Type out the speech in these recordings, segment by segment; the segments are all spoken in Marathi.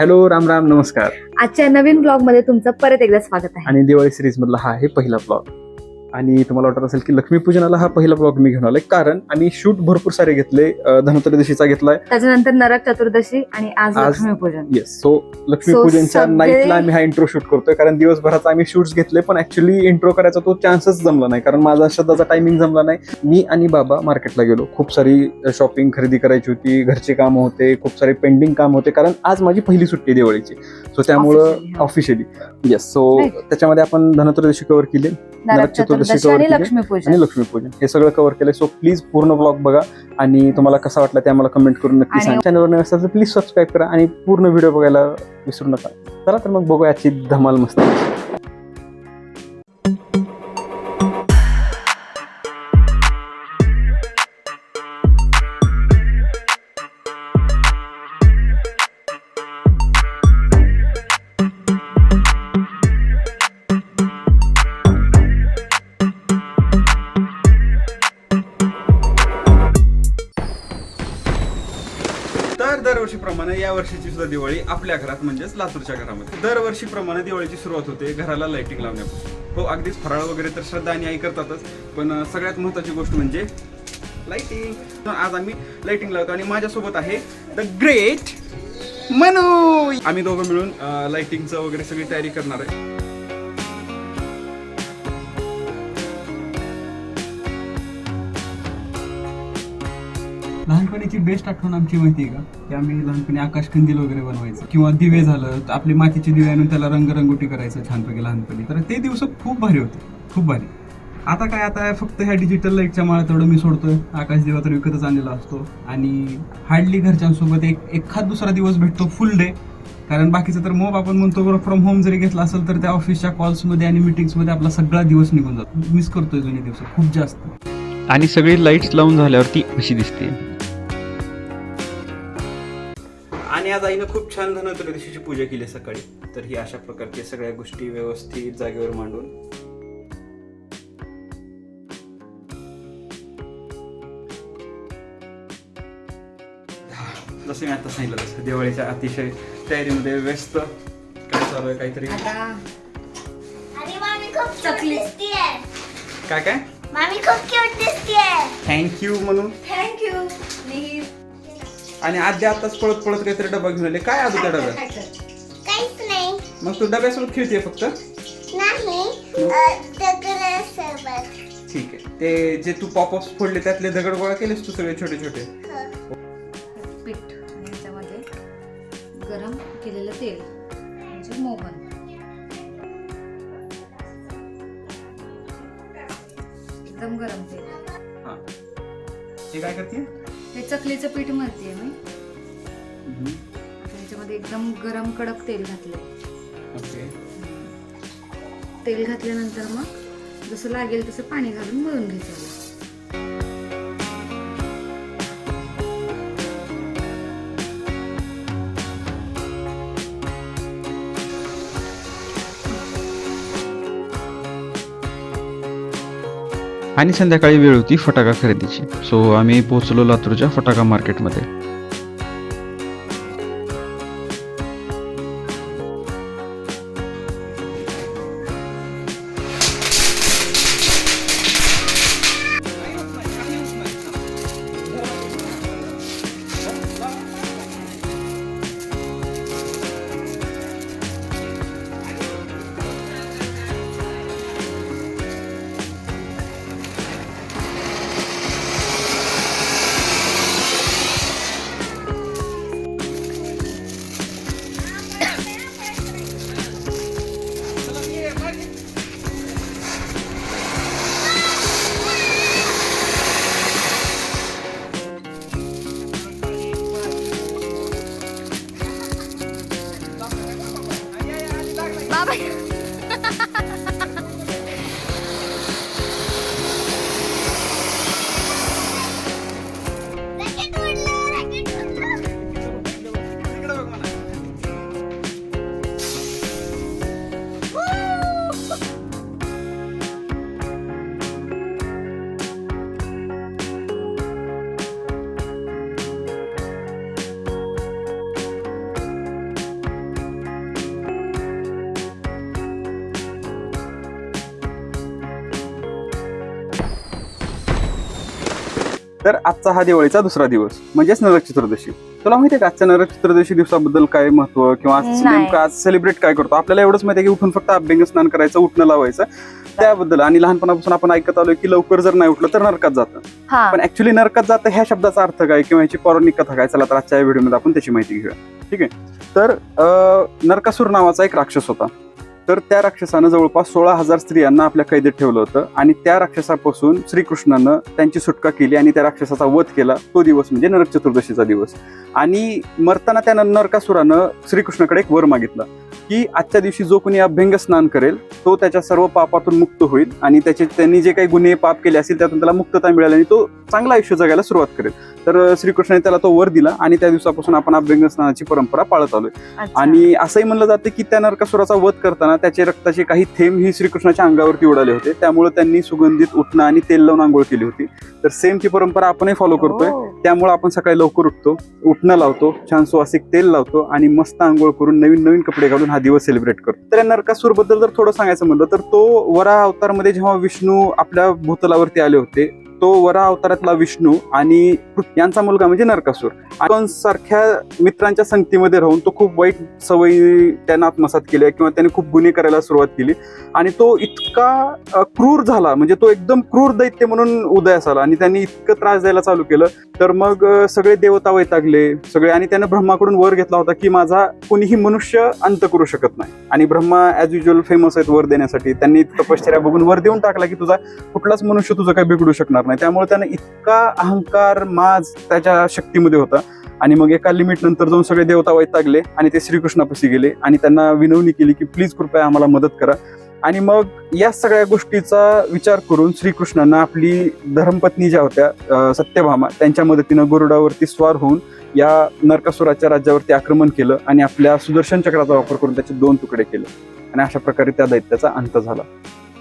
हॅलो राम राम नमस्कार. आजच्या नवीन ब्लॉगमध्ये तुमचं परत एकदा स्वागत आहे. आणि दिवाळी सिरीज मधला हा आहे पहिला ब्लॉग. आणि तुम्हाला वाटत असेल की लक्ष्मीपूजनाला हा पहिला ब्लॉग मी घेऊन आलोय. कारण आम्ही शूट भरपूर सारे घेतले अं, धनत्रयोदशीचा घेतलाय. त्याच्यानंतर नरक चतुर्दशी आणि आज लक्ष्मीपूजन. येस सो लक्ष्मीपूजनच्या नाईटला आम्ही हा इंट्रो शूट करतोय. कारण दिवसभराचा आम्ही शूट्स घेतले पण ऍक्च्युली इंट्रो करायचा तो चान्सच जमला नाही. कारण माझा श्रद्धाचा टायमिंग जमला नाही. मी आणि बाबा मार्केटला गेलो. खूप सारी शॉपिंग खरेदी करायची होती घरचे काम होते खूप सारे पेंडिंग काम होते. कारण आज माझी पहिली सुट्टी आहे दिवाळीची. सो त्यामुळं. Officially yes so. त्याच्यामध्ये आपण धनत्रयोदशी कव्हर केली. नरक चतुर्दशी. आणि केली. लक्ष्मीपूजन. आणि लक्ष्मीपूजन. हे सगळं कव्हर केलंय. सो प्लीज पूर्ण ब्लॉग बघा आणि तुम्हाला कसा वाटला ते आम्हाला कमेंट करून नक्की सांगा. चॅनलवर नवीन असेल तर प्लीज सबस्क्राईब करा आणि पूर्ण व्हिडिओ बघायला विसरू नका. चला तर मग बघूया आजची धमाल मस्त. तर दरवर्षीप्रमाणे या वर्षीची सुद्धा दिवाळी आपल्या घरात म्हणजेच लातूरच्या घरामध्ये. दरवर्षीप्रमाणे दिवाळीची सुरुवात होते घराला लाइटिंग लावण्यापासून. हो अगदीच फराळ वगैरे तर श्रद्धा आणि आई करतातच पण सगळ्यात महत्वाची गोष्ट म्हणजे लाइटिंग आज आम्ही लाइटिंग लावतो आणि माझ्यासोबत आहे द ग्रेट मनू आम्ही दोघं मिळून लाइटिंगचं वगैरे सगळी तयारी करणार आहे. लहानपणीची बेस्ट आठवण आमची माहिती आहे का? की आम्ही लहानपणी आकाश कंदील वगैरे बनवायचं. किंवा दिवे झालं तर आपले मातीचे दिवे आणून त्याला रंगरंगोटी करायचं छानपैकी लहानपणी. तर ते दिवस खूप भारी होते. खूप भारी. आता काय आता फक्त ह्या डिजिटल लाईटच्या माळा तेवढं मी सोडतोय. आकाश दिवा तर विकतच आणलेला असतो. आणि हार्डली घरच्यांसोबत एक एखाद दुसरा दिवस भेटतो फुल डे कारण बाकीचं तर मोब आपण म्हणतो वर्क फ्रॉम होम जरी घेतला असेल तर त्या ऑफिसच्या कॉल्समध्ये आणि मिटिंग्समध्ये आपला सगळा दिवस निघून जातो. मिस करतोय जुने दिवस खूप जास्त. आणि सगळी लाईट्स लावून झाल्यावरती अशी दिसते. आणि आज आईनं खूप छान धनत्रयोदशीची पूजा केली सकाळी. तर ही अशा प्रकारच्या सगळ्या गोष्टी व्यवस्थित जागेवर मांडून. जसं मी आता सांगितलं तसं दिवाळीच्या अतिशय तयारीमध्ये व्यस्त. काय चालू आहे काहीतरी? चकली. काय काय? मामी खूप क्यूट दिसतीये. थँक्यू म्हणून. थँक्यू प्लीज आणि आद्या आताच पळत पळत काहीतरी डबा घेऊन आले. काय आजू त्या डब्यात काहीच नाही. मग तू डब्यासोबत खेळते फक्त? नाही. अं, दगडासोबत. ठीक आहे. ते जे तू पॉपअप्स फोडले त्यातले दगड गोळा केलेस तू सगळे छोटे छोटे? हो. पीठ आणि गरम केलेलं तेल म्हणजे मोहन. एकदम गरम तेल. हा. हे काय करते हे चकलीचं पीठ मळते मी. त्याच्यामध्ये एकदम गरम कडक तेल घातलंय. ओके. तेल घातल्यानंतर मग जसं लागेल तसं पाणी घालून मळून घ्यायचं. आणि संध्याकाळी वेळ होती फटाका खरेदीची. सो आम्ही पोहोचलो लातूरच्या फटाका मार्केटमध्ये तर आजचा हा दिवाळीचा दुसरा दिवस म्हणजेच नरक चतुर्दशी तुला माहिती आहे का आजच्या नरक चतुर्दशी दिवसाबद्दल काय महत्त्व किंवा आज नाही. नेमकं आज सेलिब्रेट काय करतो? आपल्याला एवढंच माहिती आहे की उठून फक्त अभ्यंग स्नान करायचं उठणं लावायचं. त्याबद्दल आणि लहानपणापासून आपण ऐकत आलोय की लवकर जर नाही उठलं तर नरकात जातं. हा. पण ऍक्च्युली नरकात जातं ह्या शब्दाचा अर्थ काय किंवा ह्याची पौराणिक कथा काय? चला तर आजच्या व्हिडिओमध्ये आपण त्याची माहिती घेऊया. ठीक आहे? तर अं, नरकासूर नावाचा एक राक्षस होता. तर त्या राक्षसानं जवळपास सोळा हजार स्त्रियांना आपल्या कैदेत ठेवलं होतं आणि त्या राक्षसापासून श्रीकृष्णानं त्यांची सुटका केली आणि त्या राक्षसाचा वध केला. तो दिवस म्हणजे नरक चतुर्दशीचा दिवस. आणि मरताना त्या नरकासुरानं श्रीकृष्णाकडे एक वर मागितला की आजच्या दिवशी जो कोणी अभ्यंग स्नान करेल तो त्याच्या सर्व पापातून मुक्त होईल आणि त्याचे त्यांनी जे काही गुन्हे पाप केले असतील त्यातून त्याला मुक्तता मिळाली आणि तो चांगलं आयुष्य जगायला सुरुवात करेल. तर श्रीकृष्णाने त्याला तो वर दिला आणि त्या दिवसापासून आपण अभ्यंग स्नानाची परंपरा पाळत आलोय. आणि असंही म्हणलं जातं की त्या नरकासुराचा वध करताना त्याचे रक्ताचे काही थेंब ही श्रीकृष्णाच्या अंगावरती उडाले होते. त्यामुळे त्यांनी सुगंधित उठणं आणि तेल लावून आंघोळ केली होती. तर सेम ती परंपरा आपणही फॉलो करतोय. हो. त्यामुळे आपण सकाळी लवकर उठतो उठणं लावतो छान सुवासिक तेल लावतो आणि मस्त आंघोळ करून नवीन नवीन कपडे घालून हा दिवस सेलिब्रेट करतो. तर या नरकासूरबद्दल जर थोडं सांगायचं म्हणलं तर तो वरा अवतारमध्ये जेव्हा विष्णू आपल्या भूतलावरती आले होते तो वरा अवतारातला विष्णू आणि यांचा मुलगा म्हणजे नरकासूर. आपण सारख्या मित्रांच्या संगतीमध्ये राहून तो खूप वाईट सवयी त्यानं आत्मसात केल्या किंवा त्याने खूप गुन्हे करायला सुरुवात केली. आणि तो इतका क्रूर झाला. म्हणजे तो एकदम क्रूर दैत्य म्हणून उदयास आला आणि त्यांनी इतकं त्रास द्यायला चालू केलं. तर मग सगळे देवता वैतागले. सगळे आणि त्यानं ब्रह्माकडून वर घेतला होता की माझा कोणीही मनुष्य अंत करू शकत नाही. आणि ब्रह्मा ॲज युजल फेमस आहेत वर देण्यासाठी. त्यांनी तपश्चर्या बघून वर देऊन टाकला की तुझा कुठलाच मनुष्य तुझं काही बिघडू शकणार नाही. त्यामुळे त्यानं इतका अहंकार माज त्याच्या शक्तीमध्ये होता. आणि मग एका लिमिट नंतर जाऊन सगळे देवता वैतागले आणि ते श्रीकृष्णापाशी गेले आणि त्यांना विनवणी केली की प्लीज कृपया आम्हाला मदत करा. आणि मग या सगळ्या गोष्टीचा विचार करून श्रीकृष्णानं आपली धर्मपत्नी ज्या होत्या सत्यभामा त्यांच्या मदतीनं गरुडावरती स्वार होऊन या नरकासुराच्या राज्यावरती आक्रमण केलं आणि आपल्या सुदर्शन चक्राचा वापर करून त्याचे दोन तुकडे केले. आणि अशा प्रकारे त्या दैत्याचा अंत झाला.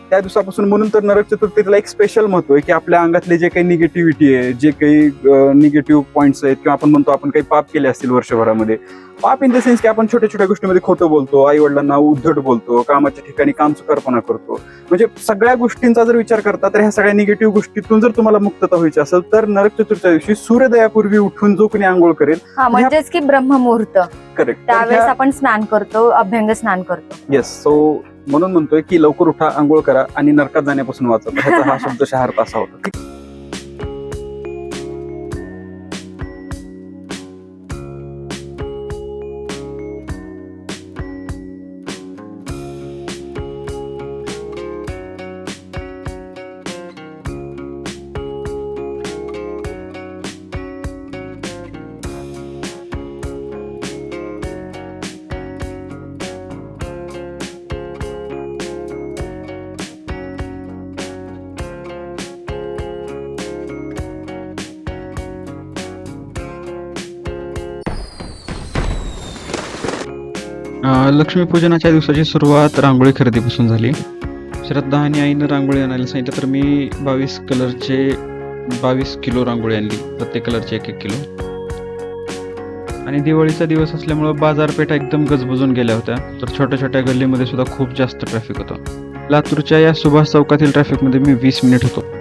त्या दिवसापासून म्हणून तर नरक चतुर्थीला एक स्पेशल महत्त्व आहे की आपल्या अंगातले जे काही निगेटिव्हिटी आहे जे काही निगेटिव्ह पॉईंट्स आहेत किंवा आपण म्हणतो आपण काही पाप केले असतील वर्षभरामध्ये पाप इन द सेन्स की आपण छोट्या छोट्या गोष्टीमध्ये खोटं बोलतो आई वडिलांना उद्धट बोलतो कामाच्या ठिकाणी काम चुकारपणा करतो. म्हणजे सगळ्या गोष्टींचा जर विचार करता तर ह्या सगळ्या निगेटिव्ह गोष्टीतून जर तुम्हाला मुक्तता व्हायची असेल तर नरक चतुर्थीच्या दिवशी सूर्योदयापूर्वी उठून जो कोणी आंघोळ करेल हा म्हणजेच की ब्रह्ममुहूर्त. करेक्ट त्यावेळेस आपण स्नान करतो अभ्यंग स्नान करतो. येस सो म्हणून म्हणतोय की लवकर उठा आंघोळ करा आणि नरकात जाण्यापासून वाचा. ह्याचा हा शब्द अर्थ असा होता. लक्ष्मीपूजनाच्या दिवसाची सुरुवात रांगोळी खरेदीपासून झाली. श्रद्धा आणि आईनं रांगोळी आणायला सांगितलं तर मी बावीस कलरचे बावीस किलो रांगोळी आणली प्रत्येक कलरचे एक एक किलो. आणि दिवाळीचा दिवस असल्यामुळं बाजारपेठा एकदम गजबजून गेल्या होत्या. तर छोट्या छोट्या गल्लीमध्ये सुद्धा खूप जास्त ट्रॅफिक होतं. लातूरच्या या सुभाष चौकातील ट्रॅफिकमध्ये मी वीस मिनिट होतो.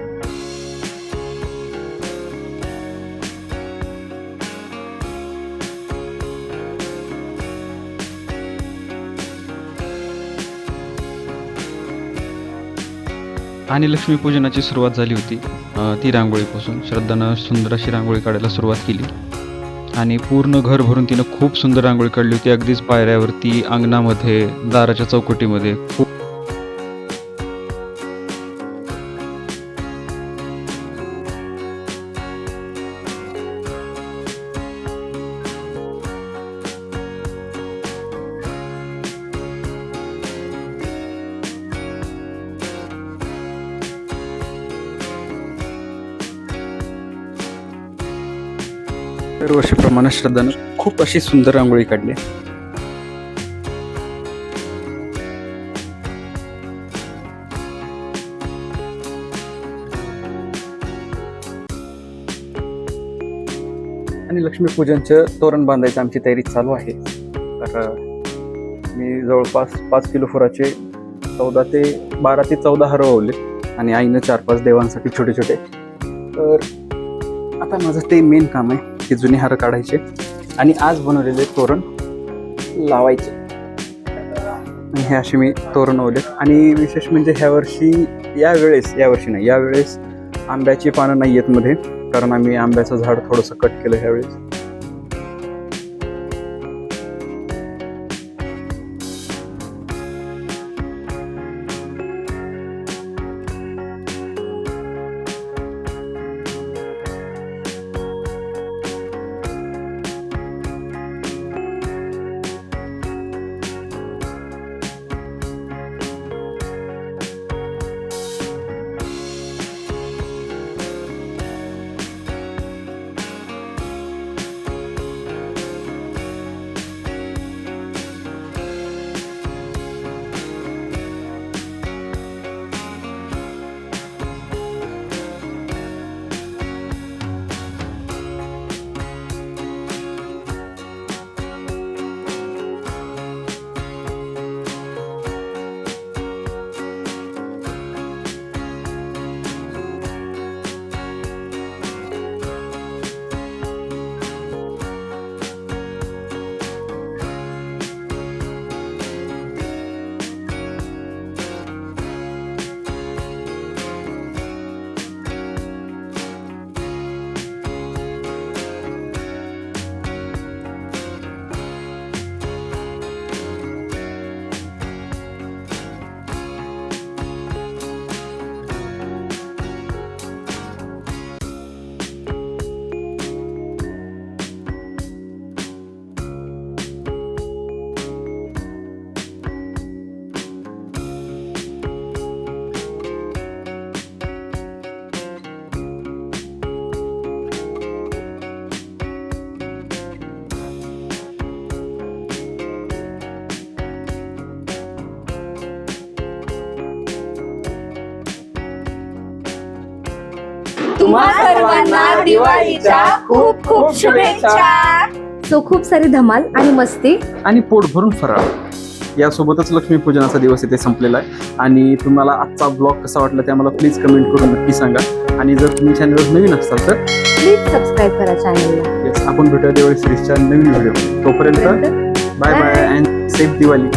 आणि लक्ष्मीपूजनाची सुरुवात झाली होती ती रांगोळीपासून. श्रद्धानं सुंदर अशी रांगोळी काढायला सुरुवात केली. आणि पूर्ण घर भरून तिनं खूप सुंदर रांगोळी काढली होती. अगदीच पायऱ्यावरती अंगणामध्ये दाराच्या चौकटीमध्ये खूप दरवर्षीप्रमाणे श्रद्धानं खूप अशी सुंदर रांगोळी काढली. आणि लक्ष्मीपूजनचं तोरण बांधायचं आमची तयारी चालू आहे. तर मी जवळपास पाच किलो फुराचे चौदा ते बारा ते चौदा हार ओवले आणि आईनं चार पाच देवांसाठी छोटे छोटे. तर आता माझं ते मेन काम आहे. की जुने हार काढायचे आणि आज बनवलेले तोरण लावायचे. आणि हे असे मी तोरण आणि विशेष म्हणजे ह्या वर्षी यावेळेस यावर्षी नाही यावेळेस आंब्याची पानं नाही आहेत मध्ये. कारण आम्ही आंब्याचं झाड थोडंसं कट केलं ह्यावेळेस तुम्हा सर्वांना दिवाळीच्या खूप खूप शुभेच्छा. सो खूप सारी धमाल आणि मस्ती. आणि पोट भरून फराळ. यासोबतच लक्ष्मीपूजनाचा दिवस इथे संपलेला आहे. आणि तुम्हाला आजचा ब्लॉग कसा वाटला ते आम्हाला प्लीज कमेंट करून नक्की सांगा. आणि जर तुम्ही चॅनलवर नवीन असाल तर प्लीज सबस्क्राईब करा चॅनलला येस आपण भेटूया दिवाळी सिरीजच्या नवीन व्हिडिओ तोपर्यंत bye bye and safe Diwali.